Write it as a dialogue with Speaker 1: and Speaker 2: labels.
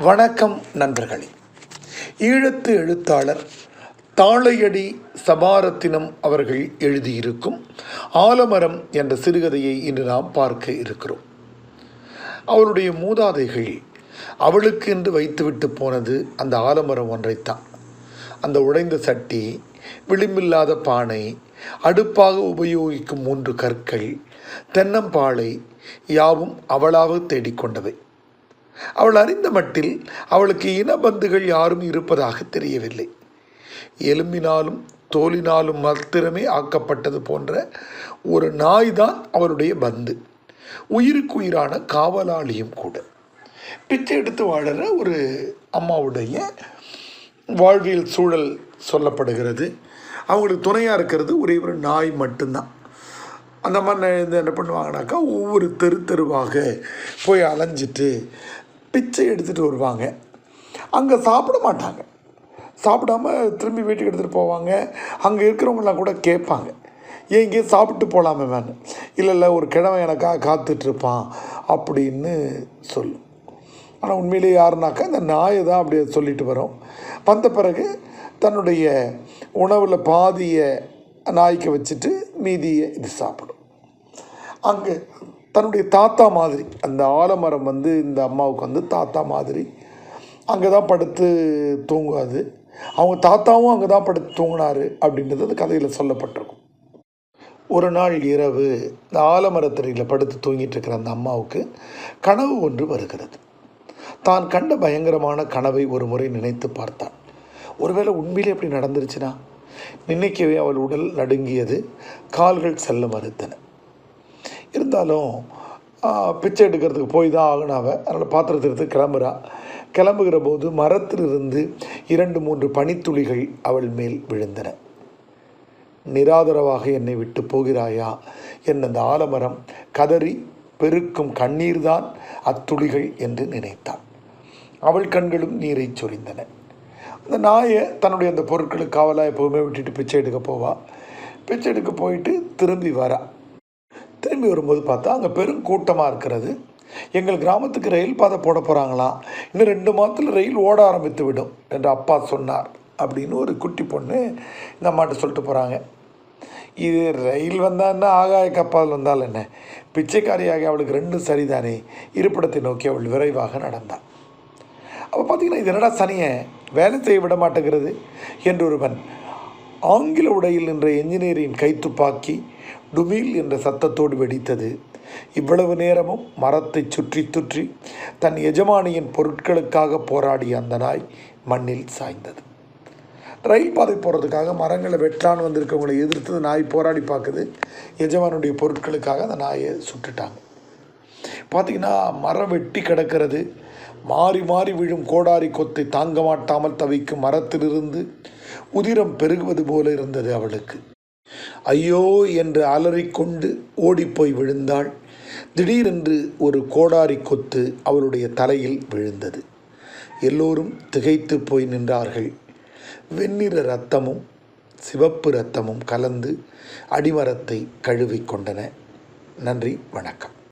Speaker 1: வணக்கம் நண்பர்களே. ஈழத்து எழுத்தாளர் தாளையடி சபாரத்தினம் அவர்கள் எழுதியிருக்கும் ஆலமரம் என்ற சிறுகதையை இன்று நாம் பார்க்க இருக்கிறோம். அவளுடைய மூதாதைகள் அவளுக்கு என்று வைத்துவிட்டு போனது அந்த ஆலமரம் ஒன்றைத்தான். அந்த உடைந்த சட்டி விளிம்பில்லாத பானை அடுப்பாக உபயோகிக்கும் மூன்று கற்கள் தென்னம்பாளை யாவும் அவளாக தேடிக்கொண்டவை. அவள் அறிந்த மட்டில் அவளுக்கு இனபந்துகள் யாரும் இருப்பதாக தெரியவில்லை. எலும்பினாலும் தோலினாலும் மாத்திரமே ஆக்கப்பட்டது போன்ற ஒரு நாய் தான் அவளுடைய பந்து. உயிருக்கு உயிரான காவலாளியும் கூட. பிச்சை எடுத்து வாழற ஒரு அம்மாவுடைய வாழ்வியல் சூழல் சொல்லப்படுகிறது. அவங்களுக்கு துணையாக இருக்கிறது ஒரே ஒரு நாய் மட்டும்தான். அந்த மாதிரி என்ன பண்ணுவாங்கனாக்கா ஒவ்வொரு தெரு தெருவாக போய் அலைஞ்சிட்டு பிச்சை எடுத்துகிட்டு வருவாங்க. அங்கே சாப்பிட மாட்டாங்க. சாப்பிடாம திரும்பி வீட்டுக்கு எடுத்துகிட்டு போவாங்க. அங்கே இருக்கிறவங்களாம் கூட கேட்பாங்க. ஏன் சாப்பிட்டு போகலாமே வேணு இல்லை இல்லை ஒரு கிழமை எனக்காக காத்துட்ருப்பான் அப்படின்னு சொல்லும். ஆனால் உண்மையிலேயே யாருனாக்கா இந்த நாயை தான் அப்படியே சொல்லிட்டு வரும். வந்த பிறகு தன்னுடைய உணவில் பாதியை நாய்க்கு வச்சுட்டு மீதியை இது சாப்பிடும். அங்கே தன்னுடைய தாத்தா மாதிரி அந்த ஆலமரம் வந்து இந்த அம்மாவுக்கு வந்து தாத்தா மாதிரி அங்கே தான் படுத்து தூங்காது. அவங்க தாத்தாவும் அங்கே தான் படுத்து தூங்கினாரு அப்படின்றது அந்த கதையில் சொல்லப்பட்டிருக்கும். ஒரு நாள் இரவு இந்த ஆலமரத்தடியில் படுத்து தூங்கிட்டு இருக்கிற அந்த அம்மாவுக்கு கனவு ஒன்று வருகிறது. தான் கண்ட பயங்கரமான கனவை ஒரு முறை நினைத்து பார்த்தாள் ஒருவேளை உண்மையிலே எப்படி நடந்துருச்சுன்னா நினைக்கவே அவள் உடல் நடுங்கியது கால்கள் செல்ல மறுத்தன. இருந்தாலும் பிச்சை எடுக்கிறதுக்கு போய் தான் ஆகணும் அவள் அதனால் பாத்திரத்தை எடுத்து கிளம்புறா. கிளம்புகிற போது மரத்திலிருந்து இரண்டு மூன்று பனித்துளிகள் அவள் மேல் விழுந்தன. நிராதரவாக என்னை விட்டு போகிறாயா? என் அந்த ஆலமரம் கதறி பெருக்கும் கண்ணீர்தான் அத்துளிகள் என்று நினைத்தாள் அவள் கண்களும் நீரை சொரிந்தன. அந்த நாயை தன்னுடைய அந்த பொருட்களுக்கு காவலாக எப்போவுமே விட்டுட்டு பிச்சை எடுக்க போவா. பிச்சை எடுக்க போயிட்டு திரும்பி வரா. திரும்பி வரும்போது பார்த்தா அங்கே பெரும் கூட்டமாக இருக்கிறது. எங்கள் கிராமத்துக்கு ரயில் பாதை போட போகிறாங்களாம் இன்னும் ரெண்டு மாதத்தில் ரயில் ஓட ஆரம்பித்து விடும் என்று அப்பா சொன்னார் அப்படின்னு ஒரு குட்டி பொண்ணு இந்த அம்மாட்ட சொல்லிட்டு போகிறாங்க இது ரயில் வந்தால் என்ன ஆகாய கப்பால் வந்தால் என்ன? பிச்சைக்காரியாக அவளுக்கு ரெண்டும் சரிதானே? இருப்பிடத்தை நோக்கி அவள் விரைவாக நடந்தாள் அப்போ பார்த்தீங்கன்னா இது என்னடா சனியை? வேலை செய்ய விட மாட்டேங்கிறது? என்று ஒருவன் ஆங்கில உடையில் நின்ற என்ஜினியரின் கைத்துப்பாக்கி டுமில் என்ற சத்தத்தோடு வெடித்தது. இவ்வளவு நேரமும் மரத்தை சுற்றி சுற்றி தன் எஜமானியின் பொருட்களுக்காக போராடிய அந்த நாய் மண்ணில் சாய்ந்தது. ரயில் பாதை போகிறதுக்காக மரங்களை வெட்டலான்னு வந்திருக்கவங்களை எதிர்த்து நாய் போராடி பார்க்குது. எஜமானுடைய பொருட்களுக்காக அந்த நாயை சுட்டுட்டாங்க. பார்த்தீங்கன்னா மரம் வெட்டி கிடக்கிறது. மாறி மாறி விழும் கோடாரி கொத்தை தாங்க மாட்டாமல் தவிக்கும் மரத்திலிருந்து உதிரம் பெருகுவது போல இருந்தது அவளுக்கு. ஐயோ என்று அலறிக்கொண்டு ஓடிப்போய் விழுந்தாள். திடீரென்று ஒரு கோடாரி கொத்து அவளுடைய தலையில் விழுந்தது. எல்லோரும் திகைத்து போய் நின்றார்கள். வெண்ணிற இரத்தமும் சிவப்பு இரத்தமும் கலந்து அடிமரத்தை கழுவிக் கொண்டன. நன்றி வணக்கம்.